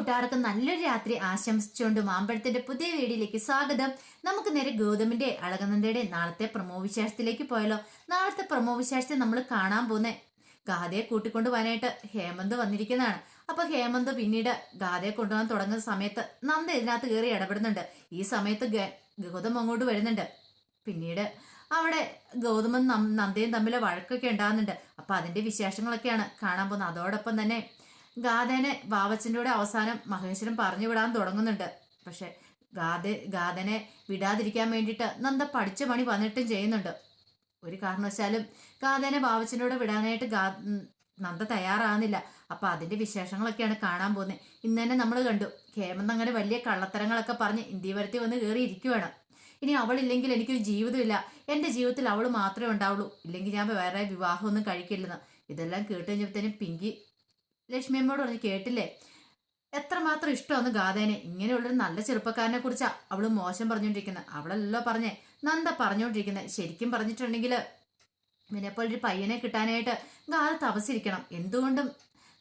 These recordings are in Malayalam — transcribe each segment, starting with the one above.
കൂട്ടുകാർക്ക് നല്ലൊരു രാത്രി ആശംസിച്ചുകൊണ്ട് മാമ്പഴത്തിന്റെ പുതിയ വീഡിയോയിലേക്ക് സ്വാഗതം. നമുക്ക് നേരെ ഗൗതമിന്റെ അളകനന്ദയുടെ നാളത്തെ പ്രമോ വിശേഷത്തിലേക്ക് പോയാലോ. നാളത്തെ പ്രമോ വിശേഷത്തെ നമ്മൾ കാണാൻ പോകുന്നേ. ഗാഥയെ കൂട്ടിക്കൊണ്ടു പോകാനായിട്ട് ഹേമന്ത് വന്നിരിക്കുന്നതാണ്. അപ്പൊ ഹേമന്ത് പിന്നീട് ഗാഥയെ കൊണ്ടുപോകാൻ തുടങ്ങുന്ന സമയത്ത് നന്ദ ഇതിനകത്ത് കയറി ഇടപെടുന്നുണ്ട്. ഈ സമയത്ത് ഗൗതം അങ്ങോട്ട് വരുന്നുണ്ട്. പിന്നീട് അവിടെ ഗൗതമും നന്ദയും തമ്മിൽ വഴക്കൊക്കെ ഉണ്ടാകുന്നുണ്ട്. അപ്പൊ അതിന്റെ വിശേഷങ്ങളൊക്കെയാണ് കാണാൻ പോകുന്നത്. അതോടൊപ്പം തന്നെ ഗാഥനെ ബാബച്ചന്റെ കൂടെ അവസാനം മഹേശ്വരൻ പറഞ്ഞു വിടാൻ തുടങ്ങുന്നുണ്ട്. പക്ഷെ ഗാഥ ഗാഥനെ വിടാതിരിക്കാൻ വേണ്ടിയിട്ട് നന്ദ പഠിച്ച പണി വന്നിട്ടും ചെയ്യുന്നുണ്ട്. ഒരു കാരണവശാലും ഗാഥനെ ബാബച്ചന്റെ കൂടെ വിടാനായിട്ട് ഗാ നന്ദ തയ്യാറാകുന്നില്ല. അപ്പൊ അതിന്റെ വിശേഷങ്ങളൊക്കെയാണ് കാണാൻ പോകുന്നത്. ഇന്ന് തന്നെ നമ്മൾ കണ്ടു. ഹേമന്ത് അങ്ങനെ വലിയ കള്ളത്തരങ്ങളൊക്കെ പറഞ്ഞ് ഇന്ത്യ വരത്തി വന്ന് കയറി ഇരിക്കുവാണ് ഇനി അവളില്ലെങ്കിൽ എനിക്കൊരു ജീവിതമില്ല. എന്റെ ജീവിതത്തിൽ അവൾ മാത്രമേ ഉണ്ടാവുള്ളൂ. ഇല്ലെങ്കിൽ ഞാൻ വേറെ വിവാഹമൊന്നും കഴിക്കില്ലെന്ന്. ഇതെല്ലാം കേട്ട് കഴിഞ്ഞപ്പോഴത്തേനും പിങ്കി ലക്ഷ്മി അമ്മയോട് പറഞ്ഞു കേട്ടില്ലേ? എത്രമാത്രം ഇഷ്ടമാണ് ഗാഥേനെ ഇങ്ങനെയുള്ളൊരു നല്ല ചെറുപ്പക്കാരനെ കുറിച്ചാ അവൾ മോശം പറഞ്ഞുകൊണ്ടിരിക്കുന്നത് അവളല്ലോ പറഞ്ഞേ. നന്ദ പറഞ്ഞുകൊണ്ടിരിക്കുന്നത് ശരിക്കും പറഞ്ഞിട്ടുണ്ടെങ്കിൽ ഇവനെപ്പോൾ ഒരു പയ്യനെ കിട്ടാനായിട്ട് ഗാഥ തപസിരിക്കണം എന്തുകൊണ്ടും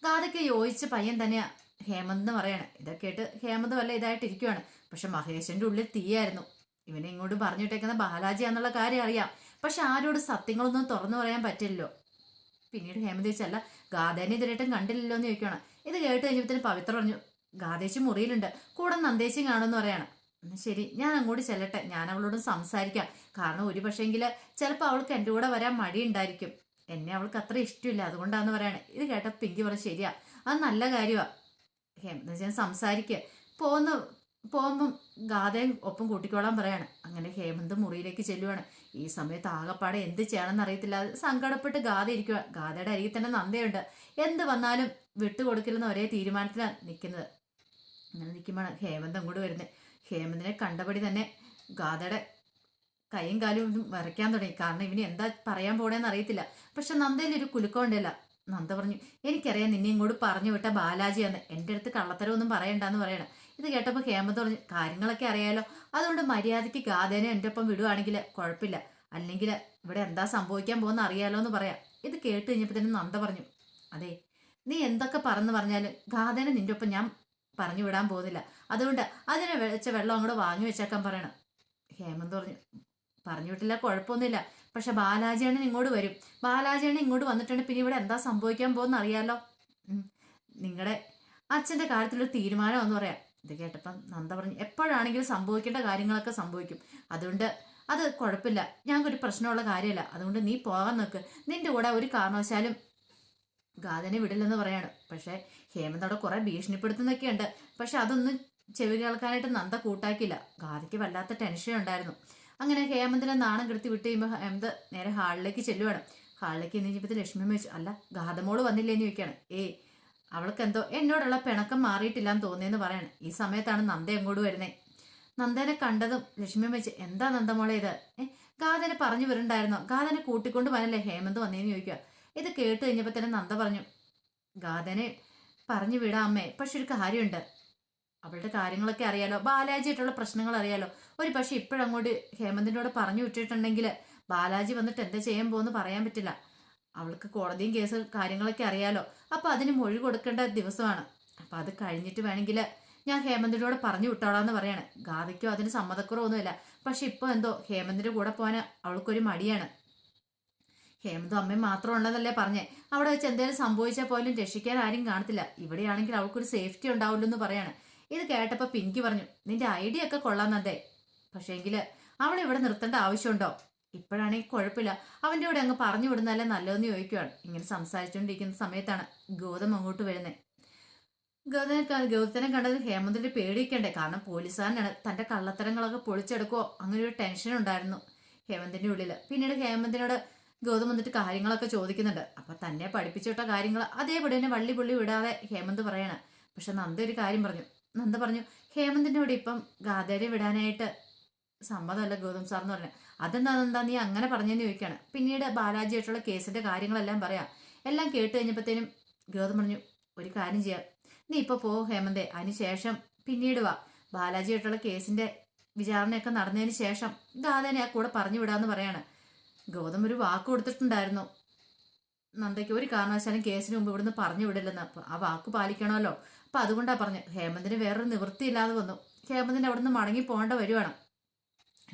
ഗാഥയ്ക്ക് യോജിച്ച പയ്യൻ തന്നെയാ ഹേമന്ത് എന്ന് പറയാണ്. ഇതൊക്കെ ആയിട്ട് ഹേമന്ത് വല്ല ഇതായിട്ടിരിക്കുവാണ്. പക്ഷെ മഹേഷിന്റെ ഉള്ളിൽ തീയായിരുന്നു. ഇവനെ ഇങ്ങോട്ട് പറഞ്ഞിട്ടേക്കുന്ന ബാലാജി എന്നുള്ള കാര്യം അറിയാം. പക്ഷെ ആരോട് സത്യങ്ങളൊന്നും തുറന്നു പറയാൻ പറ്റില്ലല്ലോ. പിന്നീട് ഹേമന്ത് ചോദിച്ചല്ല ഗാഥേനെ ഇതിലേട്ടും കണ്ടില്ലല്ലോ എന്ന് ചോദിക്കണം ഇത് കേട്ട് കഴിഞ്ഞപ്പോഴത്തേന് പവിത്ര പറഞ്ഞു ഗാദേശി മുറിയിലുണ്ട്. കൂടെ നന്ദേശിയും കാണുമെന്ന് പറയാണ്. ശരി. ഞാൻ അങ്ങോട്ട് ചെല്ലട്ടെ. ഞാൻ അവളോട് സംസാരിക്കാം. കാരണം ഒരു പക്ഷേങ്കിൽ ചിലപ്പോൾ അവൾക്ക് എന്റെ കൂടെ വരാൻ മടിയുണ്ടായിരിക്കും എന്നെ അവൾക്ക് അത്ര ഇഷ്ടമില്ല അതുകൊണ്ടാന്ന് പറയാണ്. ഇത് കേട്ട പിങ്കി പറഞ്ഞു ശരിയാ. അത് നല്ല കാര്യമാണ് ഹേമന്ത് ഞാൻ സംസാരിക്കുക പോകുന്ന പോകുമ്പം ഗാഥയെ ഒപ്പം കൂട്ടിക്കോളാൻ പറയാണ്. അങ്ങനെ ഹേമന്ത് മുറിയിലേക്ക് ചെല്ലുവാണ്. ഈ സമയത്ത് ആകപ്പാടെ എന്ത് ചെയ്യണമെന്ന് അറിയത്തില്ല. സങ്കടപ്പെട്ട് ഗാഥ ഇരിക്കുക ഗാഥയുടെ അരികിൽ തന്നെ നന്ദയുണ്ട്. എന്ത് വന്നാലും വിട്ടുകൊടുക്കില്ലെന്ന ഒരേ തീരുമാനത്തിലാണ് നിൽക്കുന്നത് അങ്ങനെ നിൽക്കുമ്പോൾ ഹേമന്ത് അങ്ങോട്ട് വരുന്നത് ഹേമന്തിനെ കണ്ടപടി തന്നെ ഗാഥയുടെ കൈയും കാലും വരയ്ക്കാൻ തുടങ്ങി. കാരണം ഇവന് എന്താ പറയാൻ പോണേന്ന് അറിയത്തില്ല. പക്ഷെ നന്ദയിൽ ഒരു കുലുക്കമുണ്ടല്ല നന്ദ പറഞ്ഞു എനിക്കറിയാം നിന്നെ ഇങ്ങോട്ട് പറഞ്ഞു വിട്ട ബാലാജിയാന്ന്. എന്റെ അടുത്ത് കള്ളത്തരമൊന്നും പറയണ്ടെന്ന് പറയണം. ഇത് കേട്ടപ്പോൾ ഹേമന്ത് പറഞ്ഞു കാര്യങ്ങളൊക്കെ അറിയാലോ. അതുകൊണ്ട് മര്യാദയ്ക്ക് ഗാഥേനെ എന്റെ ഒപ്പം വിടുവാണെങ്കിൽ കുഴപ്പമില്ല. അല്ലെങ്കിൽ ഇവിടെ എന്താ സംഭവിക്കാൻ പോകുന്ന അറിയാലോ എന്ന് പറയാം. ഇത് കേട്ട് കഴിഞ്ഞപ്പോൾ തന്നെ നന്ദ പറഞ്ഞു അതെ നീ എന്തൊക്കെ പറഞ്ഞു പറഞ്ഞാലും ഗാഥേനെ നിന്റെ ഒപ്പം ഞാൻ പറഞ്ഞു വിടാൻ പോകുന്നില്ല. അതുകൊണ്ട് അതിനെ വെച്ച വെള്ളം അങ്ങോട്ട് വാങ്ങി വെച്ചേക്കാൻ പറയണം. ഹേമന്ത് പറഞ്ഞു പറഞ്ഞു വിട്ടില്ല കുഴപ്പമൊന്നുമില്ല. പക്ഷെ ബാലാജിയാണ് ഇങ്ങോട്ട് വരും. ബാലാജിയാണ് ഇങ്ങോട്ട് വന്നിട്ടുണ്ട്. പിന്നെ ഇവിടെ എന്താ സംഭവിക്കാൻ പോകുന്ന അറിയാലോ. നിങ്ങളുടെ അച്ഛന്റെ കാര്യത്തിലൊരു തീരുമാനം എന്ന് പറയാം. ഇത് കേട്ടപ്പം നന്ദ പറഞ്ഞു എപ്പോഴാണെങ്കിലും സംഭവിക്കേണ്ട കാര്യങ്ങളൊക്കെ സംഭവിക്കും. അതുകൊണ്ട് അത് കുഴപ്പമില്ല. ഞങ്ങൾക്കൊരു പ്രശ്നമുള്ള കാര്യമല്ല. അതുകൊണ്ട് നീ പോകാൻ നോക്ക്. നിന്റെ കൂടെ ഒരു കാരണവശാലും ഗാഥനെ വിടില്ലെന്ന് പറയാണ്. പക്ഷേ ഹേമന്ത് അവിടെ കുറെ ഭീഷണിപ്പെടുത്തുന്നൊക്കെ ഉണ്ട് പക്ഷെ അതൊന്നും ചെവി കേൾക്കാനായിട്ട് നന്ദ കൂട്ടാക്കില്ല ഗാഥയ്ക്ക് വല്ലാത്ത ടെൻഷൻ ഉണ്ടായിരുന്നു. അങ്ങനെ ഹേമന്തിനെ നാണം കെടുത്തി വിട്ട് കഴിയുമ്പോൾ ഹേമന്ത് നേരെ ഹാളിലേക്ക് ചെല്ലുവാണ്. ഹാളിലേക്ക് എന്ന് കഴിഞ്ഞപ്പോൾ ലക്ഷ്മി വെച്ചു അല്ല ഗാഥമോൾ വന്നില്ലേന്ന് ചോദിക്കുകയാണ്. ഏയ് അവൾക്ക് എന്തോ എന്നോടുള്ള പിണക്കം മാറിയിട്ടില്ലാന്ന് തോന്നിയെന്ന് പറയണം. ഈ സമയത്താണ് നന്ദ എങ്ങോട്ട് വരുന്നത് നന്ദനെ കണ്ടതും ലക്ഷ്മി വെച്ച് എന്താ നന്ദമോളെ ഇത്? ഏ ഗാഥനെ പറഞ്ഞു വരുന്നുണ്ടായിരുന്നോ? ഗാഥനെ കൂട്ടിക്കൊണ്ട് വന്നല്ലേ ഹേമന്ത് വന്നേന്ന് ചോദിക്കുക. ഇത് കേട്ട് കഴിഞ്ഞപ്പോൾ തന്നെ നന്ദ പറഞ്ഞു ഗാഥനെ പറഞ്ഞു വിടാം അമ്മേ പക്ഷെ ഒരു കാര്യമുണ്ട്. അവളുടെ കാര്യങ്ങളൊക്കെ അറിയാലോ ബാലാജിയായിട്ടുള്ള പ്രശ്നങ്ങൾ അറിയാലോ. ഒരു പക്ഷെ ഇപ്പോഴങ്ങോട്ട് ഹേമന്തിന്റെ കൂടെ പറഞ്ഞു വിട്ടിട്ടുണ്ടെങ്കിൽ ബാലാജി വന്നിട്ട് എന്താ ചെയ്യാൻ പോകുന്നു പറയാൻ പറ്റില്ല. അവൾക്ക് കോടതിയും കേസ് കാര്യങ്ങളൊക്കെ അറിയാലോ. അപ്പൊ അതിന് മൊഴി കൊടുക്കേണ്ട ദിവസമാണ്. അപ്പൊ അത് കഴിഞ്ഞിട്ട് വേണമെങ്കിൽ ഞാൻ ഹേമന്തിനോട് പറഞ്ഞു വിട്ടോളാന്ന് പറയാണ്. ഗാഥയ്ക്കോ അതിന് സമ്മതക്കുറവൊന്നുമില്ല. പക്ഷെ ഇപ്പൊ എന്തോ ഹേമന്തിന്റെ കൂടെ പോകാൻ അവൾക്കൊരു മടിയാണ്. ഹേമന്ത് അമ്മയും മാത്രം ഉണ്ടെന്നല്ലേ പറഞ്ഞേ. അവിടെ വെച്ച് എന്തെങ്കിലും സംഭവിച്ചാൽ പോലും രക്ഷിക്കാൻ ആരും കാണത്തില്ല. ഇവിടെയാണെങ്കിൽ അവൾക്കൊരു സേഫ്റ്റി ഉണ്ടാവില്ല എന്ന് പറയാണ്. ഇത് കേട്ടപ്പോൾ പിങ്കി പറഞ്ഞു നിന്റെ ഐഡിയ ഒക്കെ കൊള്ളാന്നതേ പക്ഷേങ്കിൽ അവൾ ഇവിടെ നിർത്തേണ്ട ആവശ്യമുണ്ടോ? ഇപ്പോഴാണെങ്കിൽ കുഴപ്പമില്ല. അവന്റെ കൂടെ അങ്ങ് പറഞ്ഞു വിടുന്നതല്ലേ നല്ലതെന്ന് ചോദിക്കുകയാണ് ഇങ്ങനെ സംസാരിച്ചുകൊണ്ടിരിക്കുന്ന സമയത്താണ് ഗൗതം അങ്ങോട്ട് വരുന്നത് ഗൗതനെ ഗൗതനെ കണ്ടത് ഹേമന്തിന്റെ പേടിക്കണ്ടേ? കാരണം പോലീസുകാരനാണ്. തന്റെ കള്ളത്തരങ്ങളൊക്കെ പൊളിച്ചെടുക്കുമോ അങ്ങനെ ഒരു ടെൻഷൻ ഉണ്ടായിരുന്നു ഹേമന്തിന്റെ ഉള്ളിൽ പിന്നീട് ഹേമന്തിനോട് ഗൗതം വന്നിട്ട് കാര്യങ്ങളൊക്കെ ചോദിക്കുന്നുണ്ട്. അപ്പൊ തന്നെ പഠിപ്പിച്ചിട്ട കാര്യങ്ങൾ അതേപടി തന്നെ വള്ളി പുള്ളി വിടാതെ ഹേമന്ത് പറയണ. പക്ഷെ നന്ദ ഒരു കാര്യം പറഞ്ഞു. നന്ദ പറഞ്ഞു ഹേമന്തിന്റെ കൂടെ ഇപ്പം ഗാദേരെ വിടാനായിട്ട് സമ്മതമല്ല ഗൗതം സാർ എന്ന് പറഞ്ഞു. അതെന്താ എന്താ നീ അങ്ങനെ പറഞ്ഞെന്ന് ചോദിക്കുകയാണ്. പിന്നീട് ബാലാജിയായിട്ടുള്ള കേസിന്റെ കാര്യങ്ങളെല്ലാം പറയാം. എല്ലാം കേട്ട് കഴിഞ്ഞപ്പോഴത്തേനും ഗൗതം പറഞ്ഞു ഒരു കാര്യം ചെയ്യാം. നീ ഇപ്പൊ പോ ഹേമന്തേ അതിനുശേഷം പിന്നീട് വാ. ബാലാജിയായിട്ടുള്ള കേസിന്റെ വിചാരണയൊക്കെ നടന്നതിന് ശേഷം ഗാഥനെ ആ കൂടെ പറഞ്ഞു വിടാന്ന് പറയാണ്. ഗൗതം ഒരു വാക്ക് കൊടുത്തിട്ടുണ്ടായിരുന്നു. നന്ദയ്ക്ക് ഒരു കാരണവശാലും കേസിന് മുമ്പ് ഇവിടുന്ന് പറഞ്ഞു വിടില്ലെന്ന്. അപ്പൊ ആ വാക്ക് പാലിക്കണമല്ലോ. അപ്പൊ അതുകൊണ്ടാണ് പറഞ്ഞു ഹേമന്തിന് വേറൊരു നിവൃത്തിയില്ലാതെ വന്നു. ഹേമന്തിന് അവിടുന്ന് മടങ്ങി പോകേണ്ട വരുവാണ്.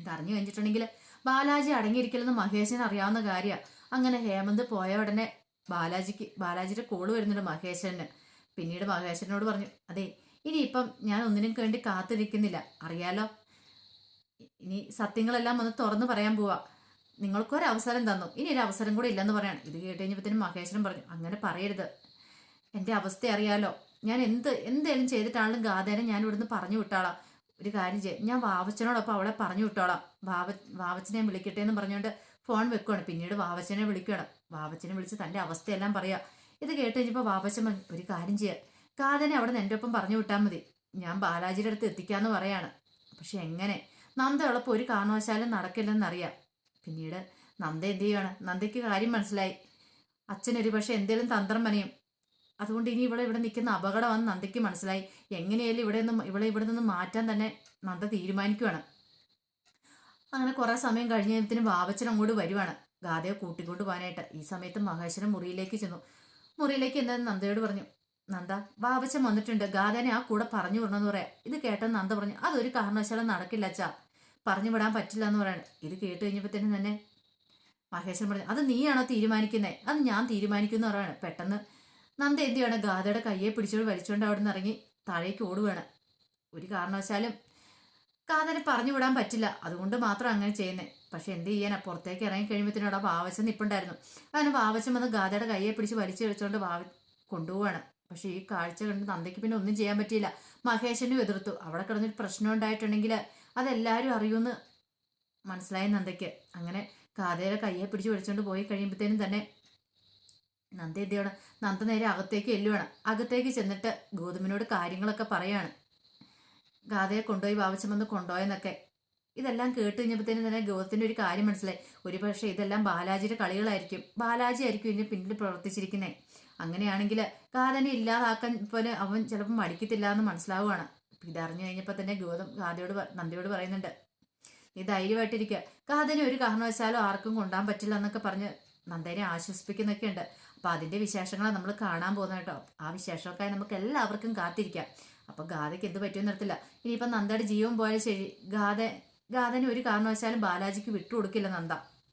ഇതറിഞ്ഞു കഴിഞ്ഞിട്ടുണ്ടെങ്കിൽ ബാലാജി അടങ്ങിയിരിക്കലെന്ന് മഹേഷിന് അറിയാവുന്ന കാര്യമാണ് അങ്ങനെ ഹേമന്ത് പോയ ഉടനെ ബാലാജിക്ക് ബാലാജിയുടെ കോൾ വരുന്നുണ്ട് മഹേഷന് പിന്നീട് മഹേഷനോട് പറഞ്ഞു അതെ ഇനിയിപ്പം ഞാൻ ഒന്നിനും വേണ്ടി കാത്തിരിക്കുന്നില്ല. അറിയാലോ? ഇനി സത്യങ്ങളെല്ലാം ഒന്ന് തുറന്നു പറയാൻ പോവാ. നിങ്ങൾക്കൊരു അവസരം തന്നു. ഇനി ഒരു അവസരം കൂടെ ഇല്ലെന്ന് പറയാണ്. ഇത് കേട്ട് കഴിഞ്ഞപ്പോഴത്തേനും മഹേശ്വരൻ പറഞ്ഞു അങ്ങനെ പറയരുത്. എന്റെ അവസ്ഥ അറിയാലോ? ഞാൻ എന്ത് എന്തേലും ചെയ്തിട്ടാണെങ്കിലും ഗാതേനെ ഞാൻ ഇവിടുന്ന് പറഞ്ഞു വിട്ടാളാം. ഒരു കാര്യം ചെയ്യാം. ഞാൻ വാവച്ചനോടൊപ്പം അവളെ പറഞ്ഞു വിട്ടോളാം. വാവ വാവച്ചനെ വിളിക്കട്ടെ എന്ന് പറഞ്ഞുകൊണ്ട് ഫോൺ വെക്കുകയാണ് പിന്നീട് വാവച്ചനെ വിളിക്കുകയാണ് വാവച്ചനെ വിളിച്ച് തന്റെ അവസ്ഥയെല്ലാം പറയാം. ഇത് കേട്ട് കഴിഞ്ഞപ്പോൾ വാവച്ചൻ പറഞ്ഞു ഒരു കാര്യം ചെയ്യാം. കാതനെ അവിടെ നിന്ന് എന്റെ ഒപ്പം പറഞ്ഞു വിട്ടാൽ മതി. ഞാൻ ബാലാജിയുടെ അടുത്ത് എത്തിക്കാമെന്ന് പറയാണ്. പക്ഷെ എങ്ങനെ? നന്ദ ഉള്ളപ്പോൾ ഒരു കാരണവശാലും നടക്കില്ലെന്നറിയാം. പിന്നീട് നന്ദ എന്ത് ചെയ്യുകയാണ് നന്ദയ്ക്ക് കാര്യം മനസ്സിലായി. അച്ഛനൊരു പക്ഷെ എന്തേലും തന്ത്രം പണിയും. അതുകൊണ്ട് ഇനി ഇവിടെ ഇവിടെ നിൽക്കുന്ന അപകടമാണെന്ന് നന്ദയ്ക്ക് മനസ്സിലായി. എങ്ങനെയായാലും ഇവിടെ നിന്ന് ഇവളെ ഇവിടെ നിന്ന് മാറ്റാൻ തന്നെ നന്ദ തീരുമാനിക്കുവാണ്. അങ്ങനെ കുറേ സമയം കഴിഞ്ഞതിന് വാവച്ചൻ അങ്ങോട്ട് വരുവാണ്. ഗാഥയെ കൂട്ടിക്കൊണ്ട് പോകാനായിട്ട്. ഈ സമയത്ത് മഹേശ്വരൻ മുറിയിലേക്ക് ചെന്നു. മുറിയിലേക്ക് എന്താ നന്ദയോട് പറഞ്ഞു നന്ദ വാവച്ചൻ വന്നിട്ടുണ്ട്. ഗാഥനെ ആ കൂടെ പറഞ്ഞു വിടണമെന്ന് പറയാം. ഇത് കേട്ടെന്ന് നന്ദ പറഞ്ഞു അതൊരു കാരണവശാലും നടക്കില്ല അച്ഛാ. പറഞ്ഞു വിടാൻ പറ്റില്ല എന്ന് പറയാണ്. ഇത് കേട്ട് കഴിഞ്ഞപ്പോഴത്തേനും തന്നെ മഹേശ്വരൻ പറഞ്ഞു അത് നീയാണോ തീരുമാനിക്കുന്നത് അത് ഞാൻ തീരുമാനിക്കുന്നു പറയാണ്. പെട്ടെന്ന് നന്ദ എന്ത് ചെയ്യണം? ഗാഥയുടെ കയ്യെ പിടിച്ചോണ്ട് വലിച്ചുകൊണ്ട് അവിടെ നിന്ന് ഇറങ്ങി താഴേക്ക് ഓടുകയാണ് ഒരു കാരണവശാലും കാതനെ പറഞ്ഞു വിടാൻ പറ്റില്ല. അതുകൊണ്ട് മാത്രം അങ്ങനെ ചെയ്യുന്നത് പക്ഷെ എന്ത് ചെയ്യാനാ? പുറത്തേക്ക് ഇറങ്ങി കഴിയുമ്പോഴത്തേനും അവിടെ വാവച്ചൻ നിപ്പുണ്ടായിരുന്നു. അങ്ങനെ വാവച്ചൻ വന്ന് ഗാഥയുടെ കയ്യെ പിടിച്ച് വലിച്ചു വെച്ചുകൊണ്ട് വാവ കൊണ്ടുപോവാണ്. പക്ഷെ ഈ കാഴ്ച കണ്ട് നന്ദയ്ക്ക് പിന്നെ ഒന്നും ചെയ്യാൻ പറ്റിയില്ല. മഹേഷനും എതിർത്തു. അവിടെ കിടന്നൊരു പ്രശ്നം ഉണ്ടായിട്ടുണ്ടെങ്കിൽ അതെല്ലാവരും അറിയുമെന്ന് മനസ്സിലായി നന്ദയ്ക്ക്. അങ്ങനെ കാതയുടെ കയ്യെ പിടിച്ച് വലിച്ചുകൊണ്ട് പോയി കഴിയുമ്പോഴത്തേനും തന്നെ നന്ദ എന്ത് ചെയ്യണം നന്ദ നേരെ അകത്തേക്ക് എല്ലുവാണ് അകത്തേക്ക് ചെന്നിട്ട് ഗൗതമിനോട് കാര്യങ്ങളൊക്കെ പറയാണ്. ഗാഥയെ കൊണ്ടുപോയി വാവച്ചമെന്ന് കൊണ്ടുപോയെന്നൊക്കെ. ഇതെല്ലാം കേട്ട് കഴിഞ്ഞപ്പോഴത്തേനും തന്നെ ഗൗതത്തിന്റെ ഒരു കാര്യം മനസ്സിലായി. ഒരു പക്ഷേ ഇതെല്ലാം ബാലാജിയുടെ കളികളായിരിക്കും. ബാലാജി ആയിരിക്കും ഇതിന് പിന്നിൽ പ്രവർത്തിച്ചിരിക്കുന്നത് അങ്ങനെയാണെങ്കിൽ ഗാഥനെ ഇല്ലാതാക്കാൻ പോലെ അവൻ ചിലപ്പോൾ മടിക്കത്തില്ല എന്ന് മനസ്സിലാവുകയാണ് ഇതറിഞ്ഞു കഴിഞ്ഞപ്പോൾ തന്നെ ഗൗതം ഗാഥയോട് നന്ദിയോട് പറയുന്നുണ്ട്. നീ ധൈര്യമായിട്ടിരിക്കുക ഗാഥനെ ഒരു കാരണവശാലും ആർക്കും കൊണ്ടാൻ പറ്റില്ല എന്നൊക്കെ പറഞ്ഞ് നന്ദനെ ആശ്വസിപ്പിക്കുന്നൊക്കെ ഉണ്ട് അപ്പൊ അതിന്റെ വിശേഷങ്ങളാണ് നമ്മൾ കാണാൻ പോകുന്നത് കേട്ടോ. ആ വിശേഷമൊക്കെ നമുക്ക് എല്ലാവർക്കും കാത്തിരിക്കാം. അപ്പൊ ഗാഥയ്ക്ക് എന്ത് പറ്റുമെന്ന് നിർത്തില്ല ഇനിയിപ്പം നന്ദയുടെ ജീവൻ പോയാലും ശരി. ഗാഥ ഗാഥന് ഒരു കാരണവശാലും ബാലാജിക്ക് വിട്ടുകൊടുക്കില്ല നന്ദ.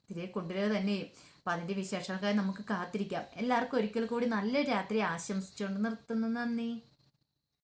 തിരികെ കൊണ്ടുവരിക തന്നെയും. അപ്പൊ അതിന്റെ വിശേഷങ്ങൾക്കായി നമുക്ക് കാത്തിരിക്കാം. എല്ലാവർക്കും ഒരിക്കൽ കൂടി നല്ലൊരു രാത്രി ആശംസിച്ചുകൊണ്ട് നിർത്തുന്നു. നന്ദി.